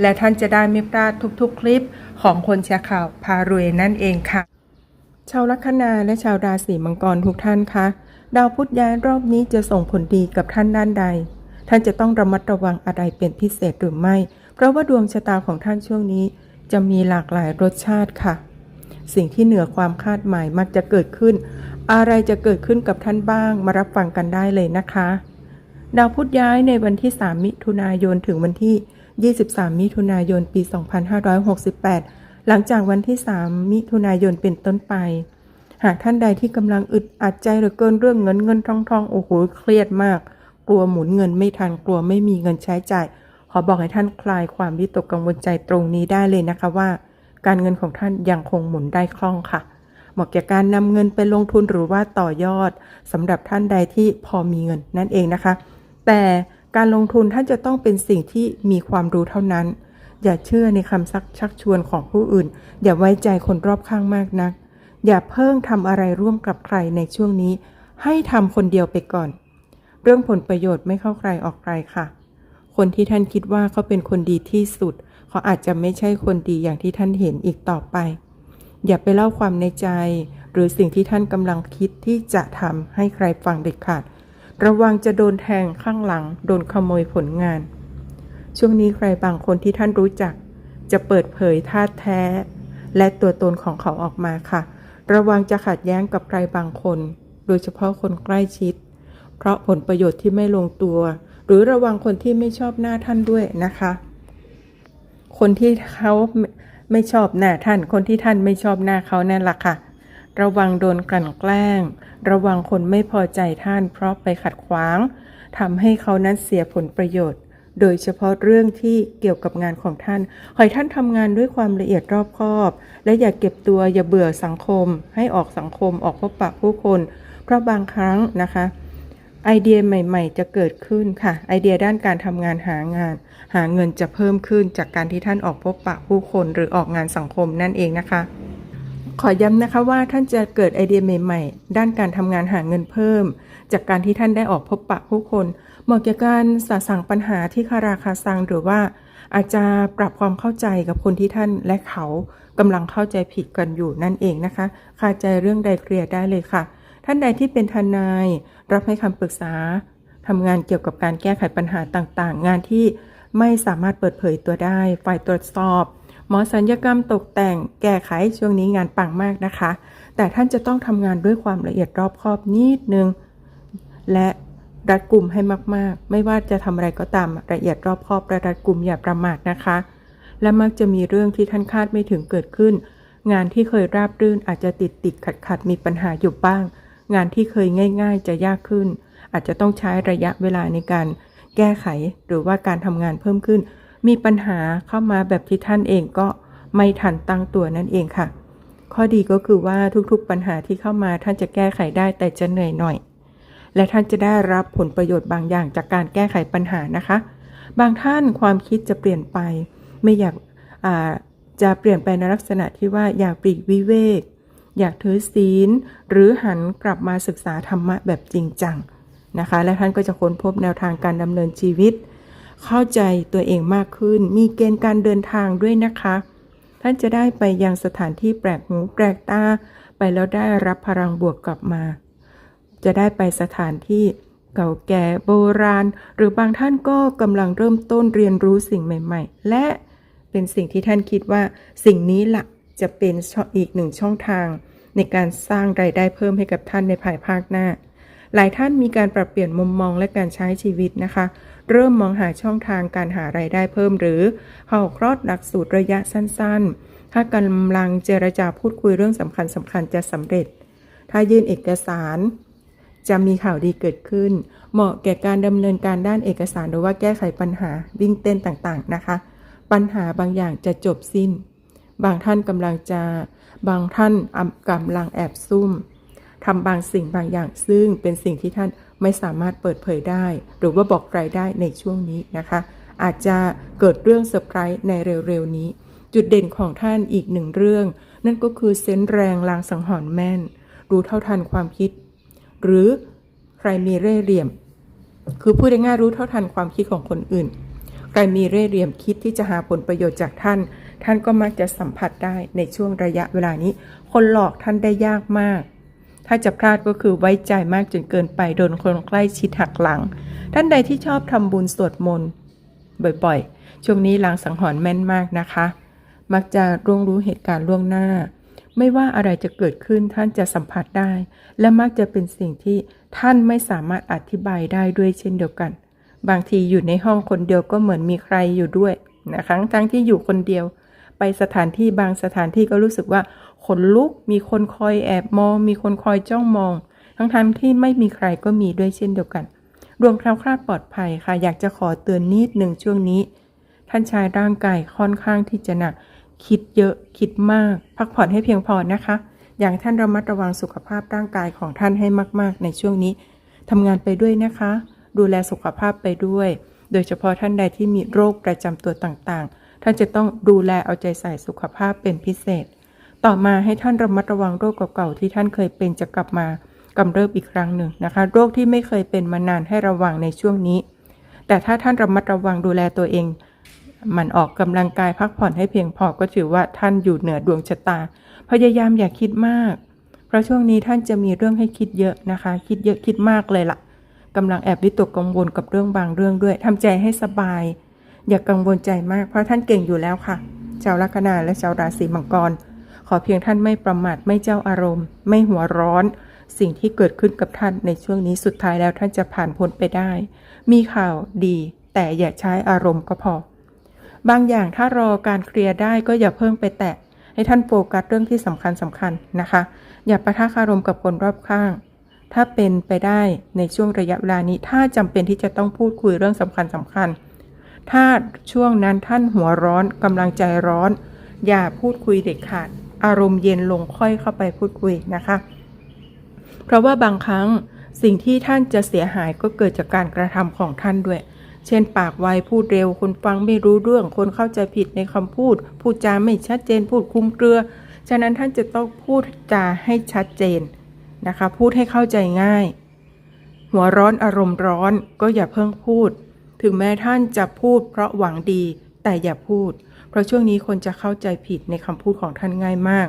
และท่านจะได้ไม่พลาดทุกๆ คลิปของคนแชร์ข่าวพารวยนั่นเองค่ะ ชาวลัคนาและชาวราศีมังกรทุกท่านคะดาวพุธย้ายรอบนี้จะส่งผลดีกับท่านด้านใด ท่านจะต้องระมัดระวังอะไรเป็นพิเศษหรือไม่ เพราะว่าดวงชะตาของท่านช่วงนี้ จะมีหลากหลายรสชาติค่ะ สิ่งที่เหนือความคาดหมายมักจะเกิดขึ้น อะไรจะเกิดขึ้นกับท่านบ้าง มารับฟังกันได้เลยนะคะ ดาวพุธย้ายในวันที่ 3 มิถุนายนถึงวันที่ 23 มิถุนายน ปี 2568 หลังจากวันที่ 3 มิถุนายนเป็นต้นไป หากท่านใดที่กำลังอึดอัดใจเหลือเกินเรื่องเงินเงินทองทองโอ้โหเครียดมาก กลัวหมุนเงินไม่ทันกลัวไม่มีเงินใช้จ่าย ขอบอกให้ท่านคลายความวิตกกังวลใจตรงนี้ได้เลยนะคะว่า การเงินของท่านยังคงหมุนได้คล่องค่ะเหมาะแก่การนำเงินไปลงทุนหรือว่าต่อยอดสำหรับท่านใดที่พอมีเงินนั่นเองนะคะ แต่ การลงทุนท่านจะต้องเป็นสิ่งที่มีความรู้เท่านั้น อย่าเชื่อในคำซักชักชวนของผู้อื่น อย่าไว้ใจคนรอบข้างมากนัก อย่าเพิ่งทำอะไรร่วมกับใครในช่วงนี้ ให้ทำคนเดียวไปก่อน เรื่องผลประโยชน์ไม่เข้าใครออกใครค่ะ คนที่ท่านคิดว่าเขาเป็นคนดีที่สุด เขาอาจจะไม่ใช่คนดีอย่างที่ท่านเห็นอีกต่อไป อย่าไปเล่าความในใจ หรือสิ่งที่ท่านกำลังคิดที่จะทำให้ใครฟังเด็ดขาด ระวังจะโดนแทงข้างหลัง โดนขโมยผลงาน ช่วงนี้ใครบางคนที่ท่านรู้จัก จะเปิดเผยท่าแท้ และตัวตนของเขาออกมาค่ะ ระวังจะขัดแย้งกับใครบางคน โดยเฉพาะคนใกล้ชิด เพราะผลประโยชน์ที่ไม่ลงตัว หรือระวังคนที่ไม่ชอบหน้าท่านด้วยนะคะ คนที่เขาไม่ชอบหน้าท่าน คนที่ท่านไม่ชอบหน้าเขานั่นแหละค่ะ ระวังโดนกลั่นแกล้ง ระวังคนไม่พอใจท่านเพราะไปขัดขวางทำให้เขานั้นเสียผลประโยชน์ โดยเฉพาะเรื่องที่เกี่ยวกับงานของท่าน ขอให้ท่านทำงานด้วยความละเอียดรอบคอบ และอย่าเก็บตัวอย่าเบื่อสังคม ให้ออกสังคมออกพบปะผู้คน เพราะบางครั้งนะคะไอเดียใหม่ ๆ จะเกิดขึ้นค่ะ ไอเดียด้านการทำงานหางาน หาเงินจะเพิ่มขึ้นจากการที่ท่านออกพบปะผู้คนหรือออกงานสังคมนั่นเองนะคะ ขอย้ำนะคะว่าท่านจะเกิดไอเดียใหม่ๆ ด้านการทำงานหาเงินเพิ่ม จากการที่ท่านได้ออกพบปะผู้คน เหมาะแก่การสะสางปัญหาที่คาราคาซังหรือว่า อาจจะปรับความเข้าใจกับคนที่ท่านและเขากำลังเข้าใจผิดกันอยู่นั่นเองนะคะคาใจเรื่องใดเคลียร์ได้เลยค่ะ ท่านใดที่เป็นทนาย รับให้คำปรึกษาทำงานเกี่ยวกับการแก้ไขปัญหาต่างๆ งานที่ไม่สามารถเปิดเผยตัวได้ ฝ่ายตรวจสอบ หมอสัญญกรรมตกแต่งแก้ไขช่วงนี้งานปังมากนะคะ แต่ท่านจะต้องทำงานด้วยความละเอียดรอบคอบนิดนึง และรัดกลุ่มให้มากๆ ไม่ว่าจะทำอะไรก็ตามละเอียดรอบคอบและรัดกลุ่มอย่าประมาทนะคะ และมักจะมีเรื่องที่ท่านคาดไม่ถึงเกิดขึ้น งานที่เคยราบรื่นอาจจะติดติดขัดขัดมีปัญหาอยู่บ้าง งานที่เคยง่าย ๆ จะยากขึ้น อาจจะต้องใช้ระยะเวลาในการแก้ไขหรือว่าการทำงานเพิ่มขึ้น มีปัญหาเข้ามาแบบที่ท่านเองก็ไม่ทันตั้งตัวนั่นเองค่ะ ข้อดีก็คือว่าทุกๆปัญหาที่เข้ามาท่านจะแก้ไขได้แต่จะเหนื่อยหน่อย และท่านจะได้รับผลประโยชน์บางอย่างจากการแก้ไขปัญหานะคะ บางท่านความคิดจะเปลี่ยนไป ไม่อยากาจะเปลี่ยนไปในลักษณะที่ว่าอยากปลีกวิเวก อยากถือศีล หรือหันกลับมาศึกษาธรรมะแบบจริงจังนะคะ และท่านก็จะค้นพบแนวทางการดำเนินชีวิต เข้าใจตัวเองมากขึ้น มีเกณฑ์การเดินทางด้วยนะคะ ท่านจะได้ไปยังสถานที่แปลกหูแปลกตา ไปแล้วได้รับพลังบวกกลับมา จะได้ไปสถานที่เก่าแก่โบราณ หรือบางท่านก็กำลังเริ่มต้นเรียนรู้สิ่งใหม่ ๆ และเป็นสิ่งที่ท่านคิดว่าสิ่งนี้ละจะเป็นองอีกหนึ่งช่องทาง ในการสร้างรายได้เพิ่มให้กับท่านในภายภาคหน้า หลายท่านมีการปรับเปลี่ยนมุมมองและการใช้ชีวิตนะคะ เริ่มมองหาช่องทางการหารายได้เพิ่ม หรือเข้าคลอดหลักสูตรระยะสั้นๆ ถ้ากำลังเจรจาพูดคุยเรื่องสำคัญสำคัญๆจะสำเร็จ ถ้ายื่นเอกสาร จะมีข่าวดีเกิดขึ้น เหมาะแก่การดำเนินการด้านเอกสารหรือว่าแก้ไขปัญหาวิ่งเต้นต่างๆนะคะ ปัญหาบางอย่างจะจบสิ้น บางท่านกำลังจะบางท่านกำลังแอบซุ่ม ทำบางสิ่งบางอย่างซึ่งเป็นสิ่งที่ท่านไม่สามารถเปิดเผยได้ หรือว่าบอกใครได้ในช่วงนี้นะคะ อาจจะเกิดเรื่องเซอร์ไพรส์ในเร็วๆนี้ จุดเด่นของท่านอีกหนึ่งเรื่อง นั่นก็คือเซนส์แรงลางสังหรณ์แม่น รู้เท่าทันความคิด หรือใครมีเร่เหลี่ยม คือพูดง่ายๆรู้เท่าทันความคิดของคนอื่น ใครมีเร่เหลี่ยมคิดที่จะหาผลประโยชน์จากท่าน ท่านก็มักจะสัมผัสได้ในช่วงระยะเวลานี้ คนหลอกท่านได้ยากมาก ถ้าจะพลาดก็คือไว้ใจมากจนเกินไปโดนคนใกล้ชิดหักหลัง ท่านใดที่ชอบทำบุญสวดมนต์บ่อยๆ ช่วงนี้ลางสังหรณ์แม่นมากนะคะ มักจะร่วงรู้เหตุการณ์ล่วงหน้า ไม่ว่าอะไรจะเกิดขึ้นท่านจะสัมผัสได้ และมักจะเป็นสิ่งที่ท่านไม่สามารถอธิบายได้ด้วยเช่นเดียวกัน บางทีอยู่ในห้องคนเดียวก็เหมือนมีใครอยู่ด้วยนะคะทั้งที่อยู่คนเดียว ไปสถานที่บางสถานที่ก็รู้สึกว่า ขนลุก มีคนคอยแอบมอง มีคนคอยจ้องมอง ทั้งทั้งที่ไม่มีใครก็มีด้วยเช่นเดียวกันรวมคล้วคลาดปลอดภัยค่ะ อยากจะขอเตือนนิดหนึ่งช่วงนี้ ท่านชายร่างกายค่อนข้างที่จะหนัก คิดเยอะ คิดมาก พักผ่อนให้เพียงพอนะคะ อย่างท่านระมัดระวังสุขภาพร่างกายของท่านให้มากๆ ในช่วงนี้ทำงานไปด้วยนะคะ ดูแลสุขภาพไปด้วย โดยเฉพาะท่านใดที่มีโรคประจำตัวต่างๆ ท่านจะต้องดูแลเอาใจใส่สุขภาพเป็นพิเศษ ต่อมาให้ท่านระมัดระวังโรคเก่าๆที่ท่านเคยเป็นจะกลับมากำเริบอีกครั้งหนึ่งนะคะ โรคที่ไม่เคยเป็นมานานให้ระวังในช่วงนี้ แต่ถ้าท่านระมัดระวังดูแลตัวเองมันออกกำลังกายพักผ่อนให้เพียงพอก็ถือว่าท่านอยู่เหนือดวงชะตา พยายามอย่าคิดมาก เพราะช่วงนี้ท่านจะมีเรื่องให้คิดเยอะนะคะ คิดเยอะคิดมากเลยล่ะกำลังแอบวิตกกังวลกับเรื่องบางเรื่องด้วยทำใจให้สบาย อย่ากังวลใจมากเพราะท่านเก่งอยู่แล้วค่ะชาวลัคนาและชาวราศีมังกร ขอเพียงท่านไม่ประมาทไม่เจ้าอารมณ์ ไม่หัวร้อน สิ่งที่เกิดขึ้นกับท่านในช่วงนี้สุดท้ายแล้วท่านจะผ่านพ้นไปได้ มีข่าวดี แต่อย่าใช้อารมณ์ก็พอ บางอย่างถ้ารอการเคลียร์ได้ก็อย่าเพิ่งไปแตะ ให้ท่านโฟกัสเรื่องที่สำคัญสำคัญนะคะ อย่าประทะคารมกับคนรอบข้าง ถ้าเป็นไปได้ในช่วงระยะเวลานี้ ถ้าจำเป็นที่จะต้องพูดคุยเรื่องสำคัญสำคัญ ถ้าช่วงนั้นท่านหัวร้อนกำลังใจร้อน อย่าพูดคุยเด็ดขาด อารมณ์เย็นลงค่อยเข้าไปพูดคุยนะคะ เพราะว่าบางครั้งสิ่งที่ท่านจะเสียหายก็เกิดจากการกระทำของท่านด้วย เช่น ปากไวพูดเร็ว คนฟังไม่รู้เรื่อง คนเข้าใจผิดในคำพูด พูดจาไม่ชัดเจน พูดคลุมเครือ ฉะนั้นท่านจะต้องพูดจาให้ชัดเจนนะคะ พูดให้เข้าใจง่าย หัวร้อนอารมณ์ร้อนก็อย่าเพิ่งพูด ถึงแม้ท่านจะพูดเพราะหวังดี แต่อย่าพูด เพราะช่วงนี้คนจะเข้าใจผิดในคำพูดของท่านง่ายมาก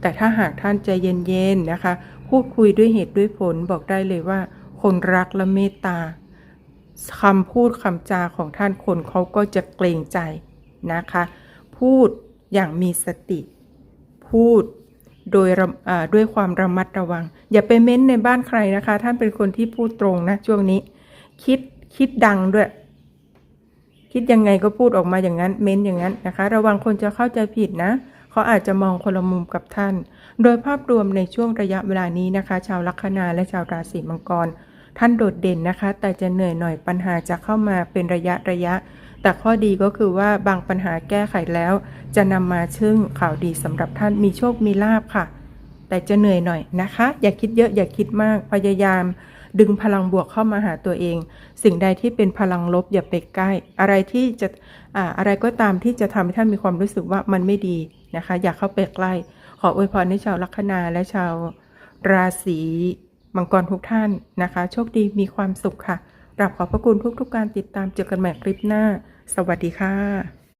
แต่ถ้าหากท่านใจเย็นๆนะคะ พูดคุยด้วยเหตุด้วยผลบอกได้เลยว่า คนรักและเมตตาคำพูดคำจาของท่านคนเขาก็จะเกรงใจนะคะ พูดอย่างมีสติ พูดโดยด้วยความระมัดระวัง อย่าไปเม้นในบ้านใครนะคะ ท่านเป็นคนที่พูดตรงนะช่วงนี้ คิดคิดดังด้วย คิดยังไงก็พูดออกมาอย่างนั้นเม้นอย่างนั้นนะคะ ระวังคนจะเข้าใจผิดนะเขาอาจจะมองคนละมุมกับท่าน โดยภาพรวมในช่วงระยะเวลานี้นะคะ ชาวลัคนาและชาวราศีมังกร ท่านโดดเด่นนะคะ แต่จะเหนื่อยหน่อยปัญหาจะเข้ามาเป็นระยะระยะ แต่ข้อดีก็คือว่าบางปัญหาแก้ไขแล้ว จะนำมาซึ่งข่าวดีสำหรับท่านมีโชคมีลาบค่ะ แต่จะเหนื่อยหน่อยนะคะ อย่าคิดเยอะอย่าคิดมากพยายามดึงพลังบวกเข้ามาหาตัวเอง สิ่งใดที่เป็นพลังลบอย่าไปใกล้ อะไรที่จะอ่าอะไรก็ตามที่จะทำให้ท่านมีความรู้สึกว่ามันไม่ดีนะคะ อย่าเข้าไปใกล้ ขออวยพรให้ชาวลัคนาและชาวราศีมังกรทุกท่านนะคะ โชคดีมีความสุขค่ะกราบขอบพระคุณทุกๆการติดตามเจอกันใหม่คลิปหน้า สวัสดีค่ะ